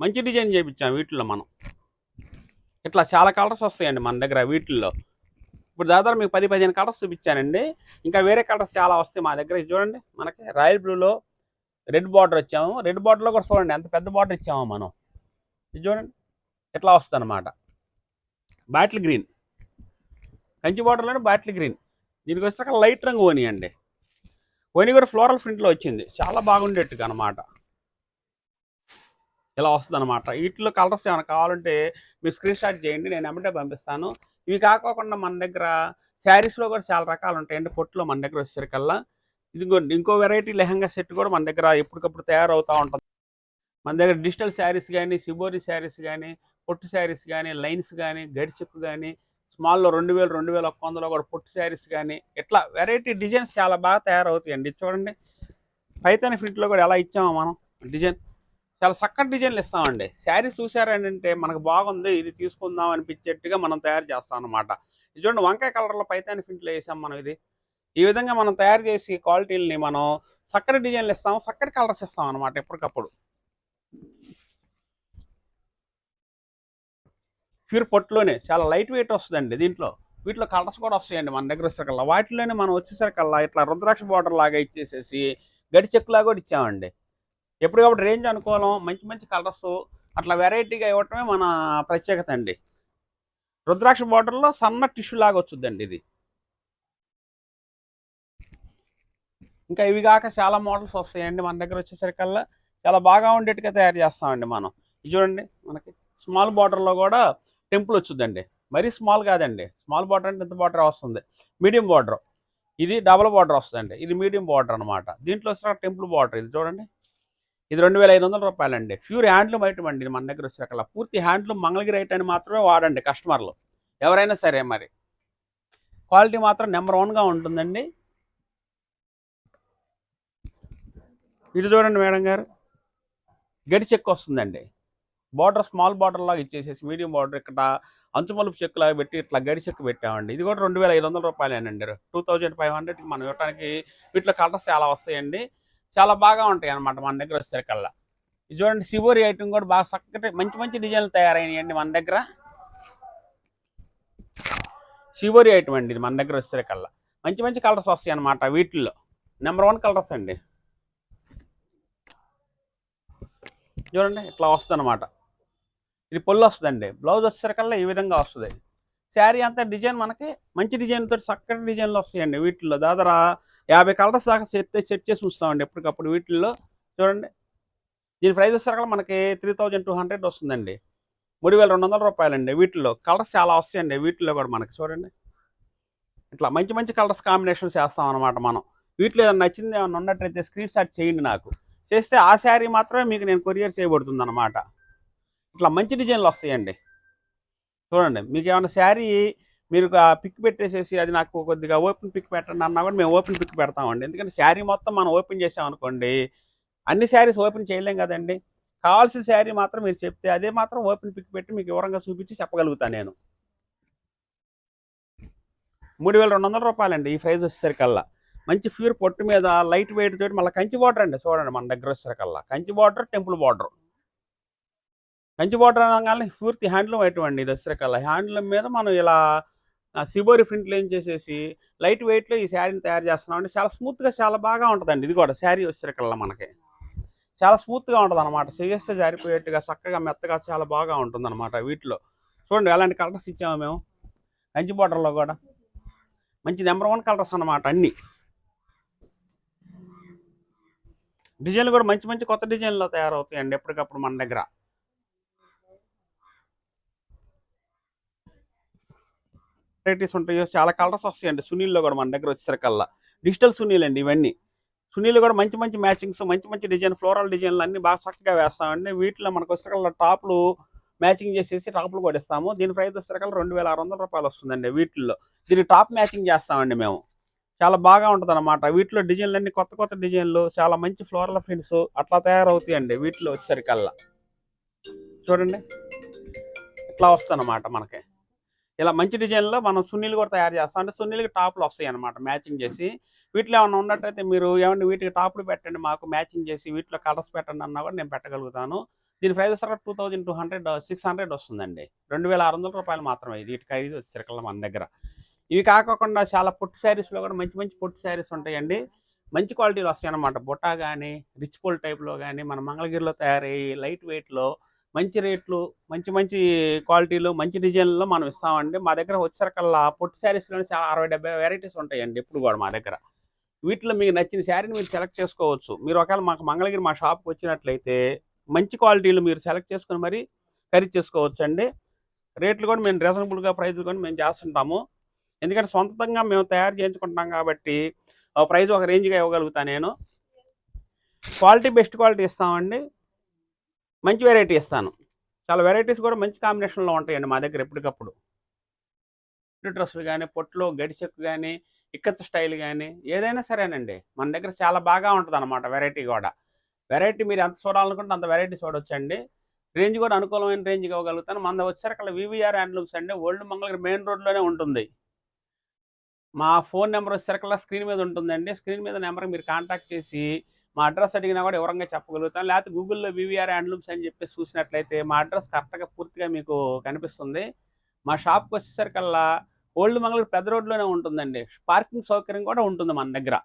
మంచి డిజైన్ చేయించాం వీటిల్లో మనం. ఇట్లా చాలా కలర్స్ వస్తాయండి మన దగ్గర వీటిల్లో. ఇప్పుడు దాదాపు మీకు పది పదిహేను కలర్స్ చూపించానండి. ఇంకా వేరే కలర్స్ చాలా వస్తాయి మా దగ్గర. చూడండి. మనకి రాయల్ బ్లూలో రెడ్ బార్డర్ వచ్చాము. రెడ్ బార్డర్లో కూడా చూడండి. ఎంత పెద్ద బార్డర్ ఇచ్చాము మనం. ఇది చూడండి. ఇట్లా వస్తుంది అనమాట బాటిల్ గ్రీన్. కంచి బార్డర్లోనే బాటిల్ గ్రీన్. దీనికి వచ్చాక లైట్ రంగు ఓని అండి. ఓని కూడా ఫ్లోరల్ ప్రింట్లో వచ్చింది. చాలా బాగుండేట్టుగా అనమాట ఇలా వస్తుంది అనమాట వీటిలో కలర్స్ ఏమైనా కావాలంటే మీరు స్క్రీన్ షాట్ చేయండి నేను ఎమ్మటే పంపిస్తాను. ఇవి కాకోకుండా మన దగ్గర శారీస్లో కూడా చాలా రకాలు ఉంటాయండి. పొట్టులో మన దగ్గర వచ్చేసరికల్లా. ఇదిగో ఇంకో వెరైటీ లెహంగా సెట్ కూడా మన దగ్గర ఎప్పటికప్పుడు తయారవుతూ ఉంటుంది. మన దగ్గర డిజిటల్ శారీస్ కానీ సిబోరి శారీస్ కానీ పొట్టు శారీస్ కానీ లైన్స్ కానీ గడిచెక్కు కానీ స్మాల్లో రెండు వేలు రెండు వేల ఒక్క వందలో కూడా పొట్టు శారీస్ కానీ ఇట్లా వెరైటీ డిజైన్స్ చాలా బాగా తయారవుతాయండి. చూడండి పైతాని ఫిట్లో కూడా ఎలా ఇచ్చామో మనం డిజైన్. చాలా చక్కటి డిజైన్లు ఇస్తామండి. శారీ చూసారంటే మనకు బాగుంది ఇది తీసుకుందాం అనిపించేట్టుగా మనం తయారు చేస్తాం అనమాట ఇది చూడండి వంకాయ కలర్లో పైతాని ఫింట్లో వేసాం మనం ఇది. ఈ విధంగా మనం తయారు చేసి క్వాలిటీలని మనం చక్కటి డిజైన్లు ఇస్తాం చక్కటి కలర్స్ ఇస్తాం అనమాట ఎప్పటికప్పుడు. ప్యూర్ పొట్టులోనే చాలా లైట్ వెయిట్ వస్తుందండి దీంట్లో. వీటిలో కలర్స్ కూడా వస్తాయండి మన దగ్గర వచ్చేసరికల్లా వాటిలోనే మనం వచ్చేసరికల్లా ఇట్లా రుద్రాక్ష బార్డర్ లాగా ఇచ్చేసేసి గడి చెక్కులాగా కూడా ఇచ్చామండి. ఎప్పటికప్పుడు రేంజ్ అనుకోవడం మంచి మంచి కలర్స్ అట్లా వెరైటీగా ఇవ్వటమే మన ప్రత్యేకత అండి. రుద్రాక్ష బార్డర్లో సన్న టిష్యూ లాగా వచ్చుద్దండి ఇది. ఇంకా ఇవి కాక చాలా మోడల్స్ వస్తాయండి మన దగ్గర వచ్చేసరికల్లా. చాలా బాగా ఉండేట్టుగా తయారు చేస్తామండి మనం. ఇది చూడండి మనకి స్మాల్ బార్డర్లో కూడా టెంపుల్ వచ్చిందండి మరీ స్మాల్ కాదండి. స్మాల్ బార్డర్ అంటే ఇంత బార్డర్ వస్తుంది. Medium border. ఇది డబల్ బార్డర్ వస్తుందండి. ఇది మీడియం బార్డర్ అనమాట దీంట్లో వచ్చిన టెంపుల్ బార్డర్ ఇది చూడండి. ఇది రెండు వేల ఐదు వందల రూపాయలండి. ప్యూర్ హ్యాండ్లూమ్ ఐటమ్ అండి మన దగ్గర వచ్చేసరికల్లా పూర్తి హ్యాండ్లూమ్ మంగళగిరి ఐటమ్ మాత్రమే వాడండి కస్టమర్లు. ఎవరైనా సరే మరి. క్వాలిటీ మాత్రం నెంబర్ వన్గా ఉంటుందండి. ఇది చూడండి మేడం గారు. గడి చెక్ వస్తుందండి. బార్డర్ స్మాల్ బార్డర్ లాగా ఇచ్చేసేసి మీడియం బార్డర్ ఇక్కడ అంచుమలుపు చెక్ లాగా పెట్టి ఇట్లా గడి చెక్ పెట్టామండి. ఇది కూడా రెండు వేల ఐదు వందల రూపాయలేనండి టూ థౌజండ్ ఫైవ్ హండ్రెడ్కి మనం ఇవ్వడానికి వీటిలో కలర్స్ చాలా వస్తాయండి. చాలా బాగా ఉంటాయి అన్నమాట మన దగ్గర వచ్చేసరికల్లా. ఇది చూడండి సివోరి ఐటమ్ కూడా బాగా చక్కటి మంచి మంచి డిజైన్లు తయారైనాయండి మన దగ్గర. సివోరి ఐటమ్ అండి ఇది మన దగ్గర వచ్చేసరికల్లా. మంచి మంచి కలర్స్ వస్తాయి అనమాట వీటిల్లో. నెంబర్ వన్ కలర్స్ అండి. చూడండి ఇట్లా వస్తుంది అనమాట ఇది పొల్లు వస్తుందండి. బ్లౌజ్ వచ్చేసరికల్లా ఈ విధంగా వస్తుంది. శారీ అంతా డిజైన్ మనకి మంచి డిజైన్ తోటి చక్కటి డిజైన్లు వస్తాయండి వీటిల్లో. దాదాపు యాభై కలర్స్ దాకా సెట్ సెట్ చేసి ఉంచుతామండి ఎప్పటికప్పుడు వీటిల్లో. చూడండి. దీని ప్రైస్ వచ్చేసరికల్లా మనకి త్రీ థౌజండ్ టూ హండ్రెడ్ వస్తుందండి. మూడు వేల రెండు వందల రూపాయలండి వీటిల్లో. కలర్స్ చాలా వస్తాయండి వీటిల్లో కూడా మనకి. చూడండి. ఇట్లా మంచి మంచి కలర్స్ కాంబినేషన్స్ వేస్తాం అనమాట మనం. వీటిలో ఏదైనా నచ్చింది ఏమైనా ఉన్నట్టయితే స్క్రీన్ షాట్ చేయండి నాకు. చేస్తే ఆ శారీ మాత్రమే మీకు నేను కొరియర్ చేయబడుతుంది అనమాట ఇట్లా మంచి డిజైన్లు వస్తాయండి. చూడండి మీకు ఏమైనా శారీ మీరు పిక్ పెట్టేసేసి అది నాకు కొద్దిగా ఓపెన్ పిక్ పెట్టండి అన్నా కూడా మేము ఓపెన్ పిక్ పెడతామండి. ఎందుకంటే శారీ మొత్తం మనం ఓపెన్ చేసామనుకోండి అన్ని శారీస్ ఓపెన్ చేయలేం కదండి. కావాల్సిన శారీ మాత్రం మీరు చెప్తే అదే మాత్రం ఓపెన్ పిక్ పెట్టి మీకు వివరంగా చూపించి చెప్పగలుగుతాను నేను. మూడు వేల రెండు వందల రూపాయలండి ఈ ప్రైస్ వచ్చేసరికల్లా. మంచి ప్యూర్ పొట్టు మీద లైట్ వెయిట్ తోటి మళ్ళీ కంచి బార్డర్ అండి చూడండి మన దగ్గర వచ్చేసరికల్లా. Kanchi border temple border. Kanchi border అనగానే పూర్తి హ్యాండ్లూమ్ ఐటమ్ అండి ఇది హ్యాండ్లూమ్ మీద మనం ఇలా సిబోరి ప్రింట్లు ఏం చేసేసి లైట్ వెయిట్లో ఈ శారీని తయారు చేస్తున్నామంటే చాలా స్మూత్గా చాలా బాగా ఉంటుందండి. ఇది కూడా శారీ వచ్చేసరికల్లా మనకి. చాలా స్మూత్గా ఉంటుంది అనమాట చేస్తే జారిపోయేట్టుగా చక్కగా మెత్తగా చాలా బాగా ఉంటుంది అనమాట వీటిలో. చూడండి ఎలాంటి కలర్స్ ఇచ్చాము మేము. కంచి బార్డర్లో కూడా. మంచి నెంబర్ వన్ కలర్స్ అనమాట అన్నీ. డిజైన్లు కూడా మంచి మంచి కొత్త డిజైన్లో తయారవుతాయండి ఎప్పటికప్పుడు మన దగ్గర. వెరైటీస్ ఉంటాయో చాలా కలర్స్ వస్తాయండి. సునీల్లో కూడా మన దగ్గర వచ్చేసరికల్లా. డిజిటల్ సునీల్ అండి ఇవన్నీ. సునీల్ కూడా మంచి మంచి మ్యాచింగ్స్ మంచి మంచి డిజైన్ ఫ్లోరల్ డిజైన్లు అన్ని బాగా చక్కగా వేస్తామండి. వీటిలో మనకు వచ్చేసరికల్లా టాప్లు మ్యాచింగ్ చేసేసి టాప్లు కూడా ఇస్తాము. దీని ప్రైస్ వచ్చేసరికల్లా రెండు వేల ఆరు వందల రూపాయలు వస్తుందండి వీటిల్లో. దీనికి టాప్ మ్యాచింగ్ చేస్తామండి మేము. చాలా బాగా ఉంటుంది అనమాట వీటిలో డిజైన్లు అన్ని కొత్త కొత్త డిజైన్లు చాలా మంచి ఫ్లోరల్ ప్రింట్స్ అట్లా తయారవుతాయండి వీటిలో వచ్చేసరికల్లా. చూడండి. ఇట్లా వస్తుందన్నమాట మనకి. ఇలా మంచి డిజైన్లో మనం సున్నీలు కూడా తయారు చేస్తాం. అంటే సున్నీలకి టాప్లు వస్తాయి అనమాట మ్యాచింగ్ చేసి. వీటిలో ఏమైనా ఉన్నట్టయితే మీరు ఏమంటే వీటికి టాప్లు పెట్టండి మాకు మ్యాచింగ్ చేసి వీటిలో కలర్స్ పెట్టండి అన్నా కూడా నేను పెట్టగలుగుతాను. దీని ప్రైస్ వచ్చేసరికి two thousand two hundred six hundred వస్తుందండి. రెండు వేల ఆరు వందల రూపాయలు మాత్రమే ఇది. వీటి ఖరీదు వచ్చేసరికి మన దగ్గర. ఇవి కాకుండా చాలా పొట్టు శారీస్లో కూడా మంచి మంచి పొట్టు శారీస్ ఉంటాయండి. మంచి క్వాలిటీలో వస్తాయి అన్నమాట బుట్టా కానీ రిచ్ పోల్ టైప్లో కానీ మన మంగళగిరిలో తయారయ్యి లైట్ వెయిట్లో మంచి రేట్లు మంచి మంచి క్వాలిటీలు మంచి డిజైన్లో మనం ఇస్తామండి. మా దగ్గర వచ్చేసరికల్లా పొట్టు శారీస్లోనే చాలా అరవై డెబ్బై వెరైటీస్ ఉంటాయండి ఎప్పుడు కూడా మా దగ్గర. వీటిలో మీకు నచ్చిన శారీని మీరు సెలెక్ట్ చేసుకోవచ్చు. మీరు ఒకవేళ మాకు మంగళగిరి మా షాప్కి వచ్చినట్లయితే మంచి క్వాలిటీలు మీరు సెలెక్ట్ చేసుకుని మరి ఖరీదు చేసుకోవచ్చు అండి రేట్లు కూడా మేము రీజనబుల్గా ప్రైజ్లు కూడా మేము చేస్తుంటాము. ఎందుకంటే సొంతంగా మేము తయారు చేయించుకుంటాం కాబట్టి ఆ ప్రైస్ ఒక రేంజ్గా ఇవ్వగలుగుతాను నేను. క్వాలిటీ బెస్ట్ క్వాలిటీ ఇస్తామండి. మంచి వెరైటీ ఇస్తాను. చాలా వెరైటీస్ కూడా మంచి కాంబినేషన్లో ఉంటాయండి మా దగ్గర ఎప్పటికప్పుడు. డ్రెస్సులు కానీ పొట్లో గడిచెక్కు కానీ ఇక్కత్ స్టైల్ కానీ ఏదైనా సరేనండి. మన దగ్గర చాలా బాగా ఉంటుంది అనమాట వెరైటీ కూడా. వెరైటీ మీరు ఎంత చూడాలనుకుంటే అంత వెరైటీ చూడొచ్చండి. రేంజ్ కూడా అనుకూలమైన రేంజ్ ఇవ్వగలుగుతాను. మన వచ్చారు అక్కడ వివిఆర్ హ్యాండ్లూమ్స్ అండి. ఓల్డ్ మంగళగిరి మెయిన్ రోడ్లోనే ఉంటుంది. మా ఫోన్ నెంబర్ వచ్చేసరికల్లా స్క్రీన్ మీద ఉంటుందండి. స్క్రీన్ మీద నెంబర్ మీరు కాంటాక్ట్ చేసి మా అడ్రస్ అడిగినా కూడా వివరంగా చెప్పగలుగుతాం. లేకపోతే గూగుల్లో వివిఆర్ హ్యాండ్లూమ్స్ అని చెప్పేసి చూసినట్లయితే మా అడ్రస్ కరెక్ట్గా పూర్తిగా మీకు కనిపిస్తుంది. మా షాప్కి వచ్చేసరికల్లా ఓల్డ్ మంగళూరు పెద్ద రోడ్లోనే ఉంటుందండి. పార్కింగ్ సౌకర్యం కూడా ఉంటుంది మన దగ్గర.